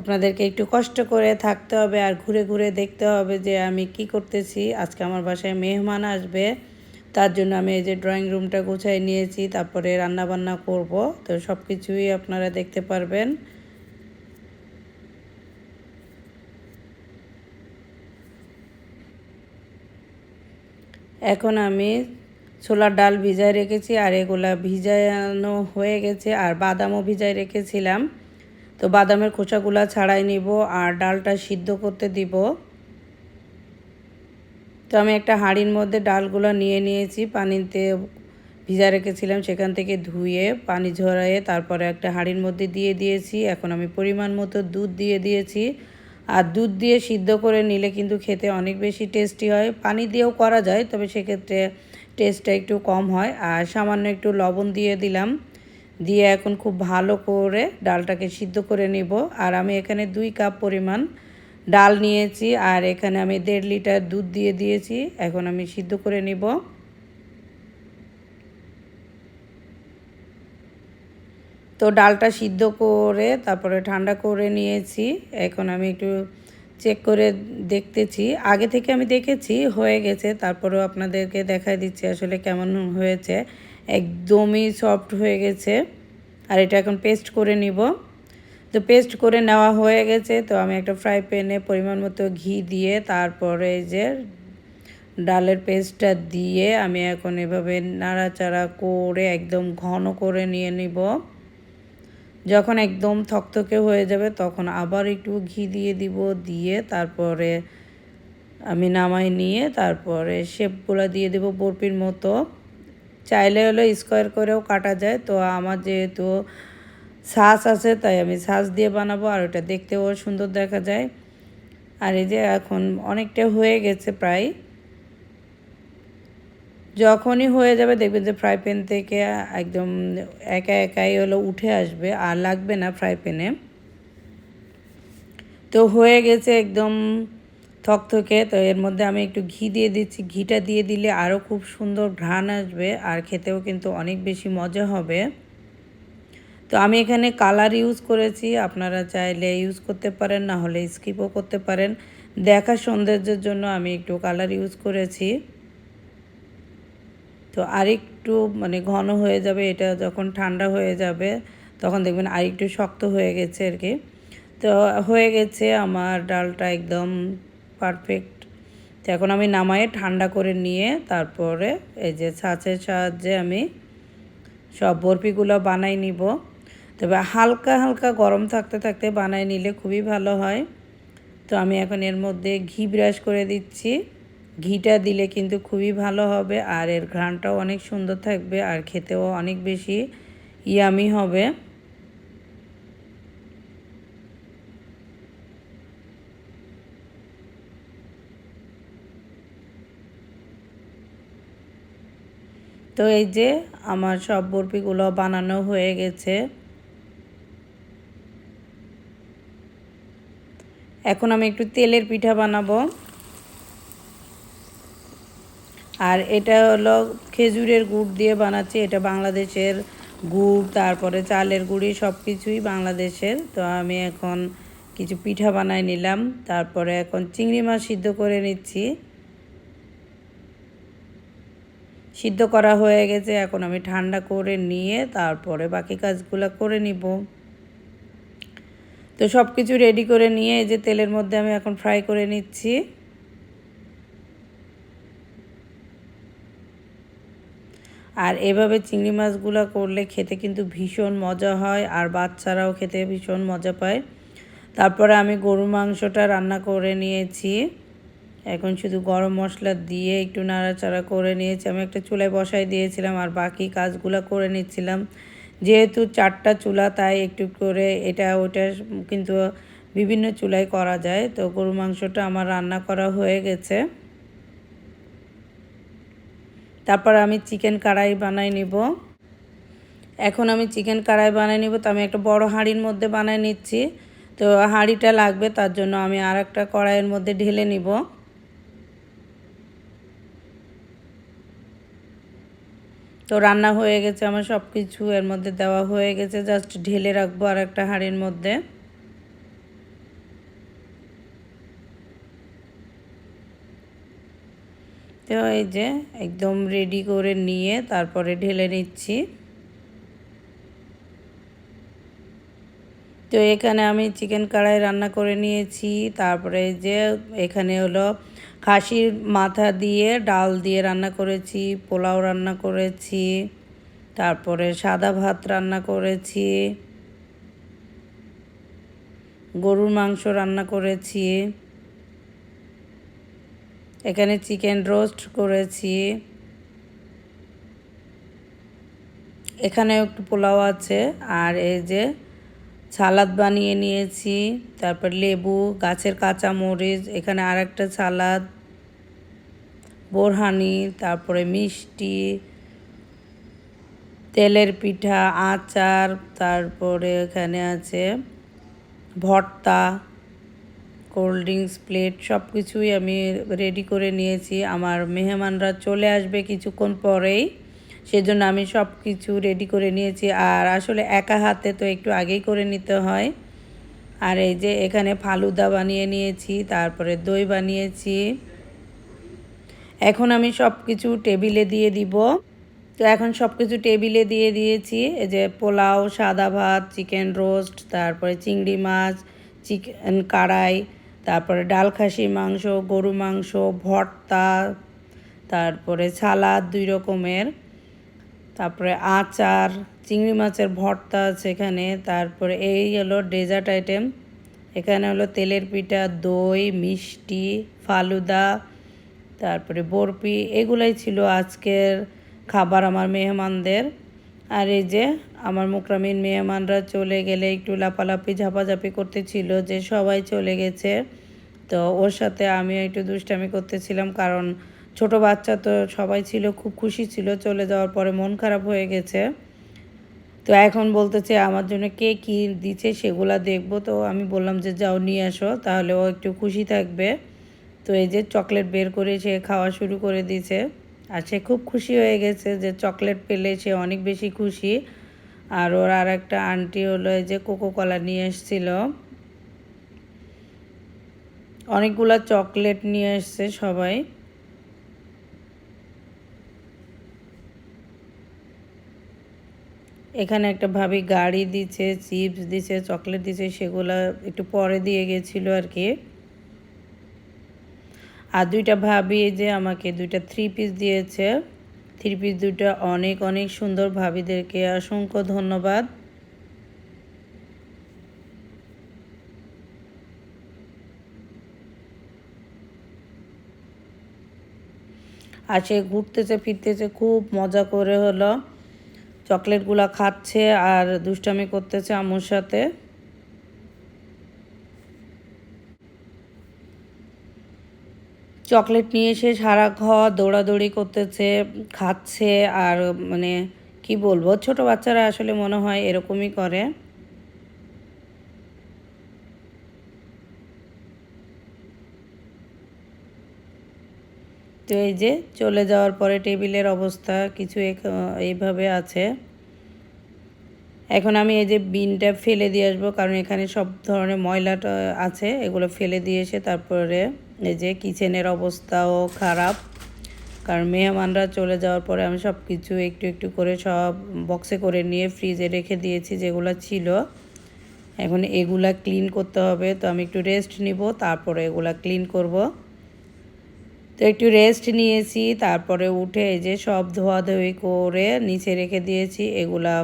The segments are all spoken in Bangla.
আপনাদেরকে একটু কষ্ট করে থাকতে হবে আর ঘুরে ঘুরে দেখতে হবে যে আমি কি করতেছি। আজকে আমার বাসায় মেহমান আসবে, তার জন্য আমি এই যে ড্রয়িং রুমটা গুছাই নিয়েছি, তারপরে রান্না বান্না করব। তো সব কিছুই আপনারা দেখতে পারবেন। এখন আমি ছোলার ডাল ভিজায় রেখেছি আর এগুলা ভিজানো হয়ে গেছে, আর বাদামও ভিজায় রেখেছিলাম। তো বাদামের খোসাগুলো ছাড়াই নিব আর ডালটা সিদ্ধ করতে দিব। তো আমি একটা হাঁড়ির মধ্যে ডালগুলো নিয়ে নিয়েছি, পানিতে ভিজা রেখেছিলাম সেখান থেকে ধুয়ে, পানি ঝরাইয়ে তারপরে একটা হাঁড়ির মধ্যে দিয়ে দিয়েছি। এখন আমি পরিমাণ মতো দুধ দিয়ে দিয়েছি। আর দুধ দিয়ে সিদ্ধ করে নিলে কিন্তু খেতে অনেক বেশি টেস্টি হয়। পানি দিয়েও করা যায়, তবে সেক্ষেত্রে টেস্টটা একটু কম হয়। আর সামান্য একটু লবণ দিয়ে দিলাম। দিয়ে এখন খুব ভালো করে ডালটাকে সিদ্ধ করে নিব। আর আমি এখানে দুই কাপ পরিমাণ ডাল নিয়েছি, আর এখানে আমি দেড় লিটার দুধ দিয়ে দিয়েছি। এখন আমি সিদ্ধ করে নিব। তো ডালটা সিদ্ধ করে তারপরে ঠান্ডা করে নিয়েছি। এখন আমি একটু চেক করে দেখতেছি। আগে থেকে আমি দেখেছি, হয়ে গেছে। তারপরেও আপনাদেরকে দেখাই দিচ্ছি আসলে কেমন হয়েছে। একদমই সফট হয়ে গেছে। আর এটা এখন পেস্ট করে নিব। তো পেস্ট করে নেওয়া হয়ে গেছে। তো আমি একটা ফ্রাই প্যানে পরিমাণ মতো ঘি দিয়ে তারপরে যে ডালের পেস্টটা দিয়ে আমি এখন এভাবে নাড়াচাড়া করে একদম ঘন করে নিয়ে নিব। যখন একদম থকথকে হয়ে যাবে তখন আবার একটু ঘি দিয়ে দিব। দিয়ে তারপরে আমি নামাই নিয়ে তারপরে শেপগুলো দিয়ে দেব বরফির মতো। চাইলে হলে স্কোয়ার করেও কাটা যায়। তো আমার যেহেতু শ্বাস আছে, তাই আমি শ্বাস দিয়ে বানাবো আর ওটা দেখতেও সুন্দর দেখা যায়। আর এই যে এখন অনেকটা হয়ে গেছে প্রায়। যখনই হয়ে যাবে দেখবেন যে ফ্রাই প্যান থেকে একদম একা একাই হলো উঠে আসবে, আর লাগবে না ফ্রাই প্যানে। তো হয়ে গেছে একদম থকথকে, তো এর মধ্যে আমি একটু ঘি দিয়ে দিচ্ছি। ঘিটা দিয়ে দিলে আরও খুব সুন্দর ঘ্রাণ আসবে আর খেতেও কিন্তু অনেক বেশি মজা হবে। তো আমি এখানে কালার ইউজ করেছি, আপনারা চাইলে ইউজ করতে পারেন, না হলে স্কিপও করতে পারেন। দেখা সৌন্দর্যের জন্য আমি একটু কালার ইউজ করেছি। তো আরেকটু মানে ঘন হয়ে যাবে, এটা যখন ঠান্ডা হয়ে যাবে, তখন দেখবেন আরেকটু শক্ত হয়ে গেছে আর কি। তো হয়ে গেছে আমার ডালটা একদম পারফেক্ট তো এখন আমি নামায়ে ঠান্ডা করে নিয়ে তারপরে এই যে ছাঁচের সাহায্যে আমি সব বরফিগুলো বানাই নিব। তবে হালকা হালকা গরম থাকতে থাকতে বানাই নিলে খুবই ভালো হয়। তো আমি এখন এর মধ্যে ঘি ব্রাশ করে দিচ্ছি। ঘিটা দিলে কিন্তু খুবই ভালো হবে আর এর ঘ্রাণটাও অনেক সুন্দর থাকবে আর খেতেও অনেক বেশি ইয়ামি হবে। তো এই যে আমার সব বরফিগুলো বানানো হয়ে গেছে। এখন আমি একটু তেলের পিঠা বানাবো। আর এটা হলো খেজুরের গুড় দিয়ে বানাচ্ছি, এটা বাংলাদেশের গুড়, তারপরে চালের গুড়ি সব কিছুই বাংলাদেশের। তো আমি এখন কিছু পিঠা বানাই নিলাম, তারপরে এখন চিংড়ি মাছ সিদ্ধ করে নিচ্ছি। সিদ্ধ করা হয়ে গেছে। এখন আমি ঠান্ডা করে নিয়ে তারপরে বাকি কাজগুলো করে নিব। তো সব কিছু রেডি করে নিয়ে এই যে তেলের মধ্যে আমি এখন ফ্রাই করে নিচ্ছি। আর এভাবে চিংড়ি মাছগুলো করলে খেতে কিন্তু ভীষণ মজা হয় আর বাচ্চারাও খেতে ভীষণ মজা পায়। তারপরে আমি গরু মাংসটা রান্না করে নিয়েছি। এখন শুধু গরম মশলা দিয়ে একটু নাড়াচাড়া করে নিয়েছি। আমি একটা চুলায় বসাই দিয়েছিলাম আর বাকি কাজগুলো করে নিচ্ছিলাম। যেহেতু চারটা চুলা, তাই একটু করে এটা, ওটা কিন্তু বিভিন্ন চুলায় করা যায়। তো গরু মাংসটা আমার রান্না করা হয়ে গেছে। তারপর আমি চিকেন কড়াই বানাই নিব। এখন আমি চিকেন কড়াই বানাই নিব। তো আমি একটা বড় হাঁড়ির মধ্যে বানাই নিচ্ছি। তো হাঁড়িটা লাগবে, তার জন্য আমি আর একটা কড়াইয়ের মধ্যে ঢেলে নিব। তো রান্না হয়ে গেছে আমার সব কিছু এর মধ্যে দেওয়া হয়ে গেছে জাস্ট ঢেলে রাখব আর একটা হাঁড়ির মধ্যে। তো এই যে একদম রেডি করে নিয়ে তারপরে ঢেলে নিচ্ছি। তো এখানে আমি চিকেন কড়াই রান্না করে নিয়েছি, তারপরে যে এখানে হলো খাসির মাথা দিয়ে ডাল দিয়ে রান্না করেছি, পোলাও রান্না করেছি, তারপরে সাদা ভাত রান্না করেছি, গরুর মাংস রান্না করেছি, এখানে চিকেন রোস্ট করেছি। এখানে একটু পোলাও আছে, আর এই যে সালাদ বানিয়ে নিয়েছি, তারপর লেবু, গাছের কাঁচা মরিচ এখানে আর একটা সালাদ, বোরহানি, তারপরে মিষ্টি, তেলের পিঠা, আচার, তারপরে এখানে আছে ভর্তা, কোল্ড ড্রিঙ্কস প্লেট সব কিছুই আমি রেডি করে নিয়েছি। আমার মেহমানরা চলে আসবে কিছুক্ষণ পরেই। সেজন্য আমি সব কিছু রেডি করে নিয়েছি। আর আসলে একা হাতে তো একটু আগেই করে নিতে হয়। আর এই যে এখানে ফালুদা বানিয়ে নিয়েছি, তারপরে দই বানিয়েছি। এখন আমি সব কিছু টেবিলে দিয়ে দিব। তো এখন সব কিছু টেবিলে দিয়ে দিয়েছি। এই যে পোলাও, সাদা ভাত, চিকেন রোস্ট, তারপরে চিংড়ি মাছ, চিকেন কাড়াই, তারপরে ডাল খাসির মাংস, গরু মাংস, ভর্তা, তারপরে সালাদ দুই রকমের। তারপরে আচার, চিংড়ি মাছের ভর্তা আছে এখানে, তারপরে এই হলো ডেজার্ট আইটেম এখানে হলো তেলের পিঠা, দই, মিষ্টি, ফালুদা, তারপরে বরফি, এগুলাই ছিল আজকের খাবার আমার মেহমানদের। আর এই যে আমার মুকরামিন মেহমানরা চলে গেলে একটু লাপালাপি ঝাপাঝাপি করতেছিল যে সবাই চলে গেছে। তো ওর সাথে আমি একটু দুষ্টামি করতেছিলাম, কারণ ছোট বাচ্চা তো সবাই ছিল, খুব খুশি ছিল, চলে যাওয়ার পরে মন খারাপ হয়ে গেছে। তো এখন বলতেছে, আমার জন্য কে কী দিচ্ছে সেগুলা দেখব। তো আমি বললাম যে, যাও নিয়ে আসো, তাহলে ও একটু খুশি থাকবে। তো এই যে চকলেট বের করে সে খাওয়া শুরু করে দিয়েছে আর সে খুব খুশি হয়ে গেছে যে, চকলেট পেলে সে অনেক বেশি খুশি। আর ওর আর একটা আন্টি হলো এই যে কোকো কলা নিয়ে এসেছিল। অনেকগুলা চকলেট নিয়ে এসছে সবাই। এখানে একটা ভাবি গাড়ি দিচ্ছে চিপস দিছে, চকলেট দিছে, সেগুলো একটু পরে দিয়ে গেছিল আর কি। আর দুইটা ভাবি যে আমাকে দুইটা থ্রি পিস দিয়েছে। থ্রি পিস দুইটা অনেক অনেক সুন্দর ভাবিদেরকে অসংখ্য ধন্যবাদ। আর সে ঘুরতেছে, ফিরতেছে, খুব মজা করে হলো। চকলেটগুলো খাচ্ছে আর দুষ্টামি করতেছে আমুর সাথে। চকলেট নিয়ে এসে সারা ঘর দৌড়াদৌড়ি করতেছে, খাচ্ছে আর মানে কি বলব, ছোট বাচ্চারা আসলে মনে হয় এরকমই করে। তো এই যে চলে যাওয়ার পরে টেবিলের অবস্থা কিছু এইভাবে আছে। এখন আমি এই যে বিনটা ফেলে দিয়ে আসব, কারণ এখানে সব ধরনের ময়লাটা আছে, এগুলো ফেলে দিয়ে এসে তারপরে এই যে কিচেনের অবস্থাও খারাপ। কারণ মেহমানরা চলে যাওয়ার পরে আমি সব কিছু একটু একটু করে সব বক্সে করে নিয়ে ফ্রিজে রেখে দিয়েছি যেগুলো ছিল। এখন এগুলা ক্লিন করতে হবে, তো আমি একটু রেস্ট নিব, তারপরে এগুলা ক্লিন করব। তো একটু রেস্ট নিয়েছি, তারপরে উঠে যে সব ধোয়াধুয়ি করে নিচে রেখে দিয়েছি, এগুলা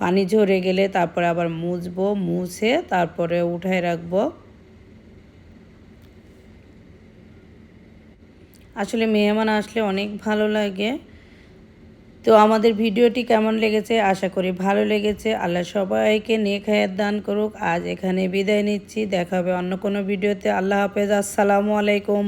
পানি ঝরে গেলে তারপরে আবার মুছবো, মুছে তারপরে উঠায় রাখব। আসলে মেহমান আসলে অনেক ভালো লাগে। তো আমাদের ভিডিওটি কেমন লেগেছে? আশা করি ভালো লেগেছে। আল্লাহ সবাইকে নেক হায়াত দান করুক। আজ এখানে বিদায় নিচ্ছি। দেখা হবে অন্য কোনো ভিডিওতে। আল্লাহ হাফেজ। আসসালামু আলাইকুম।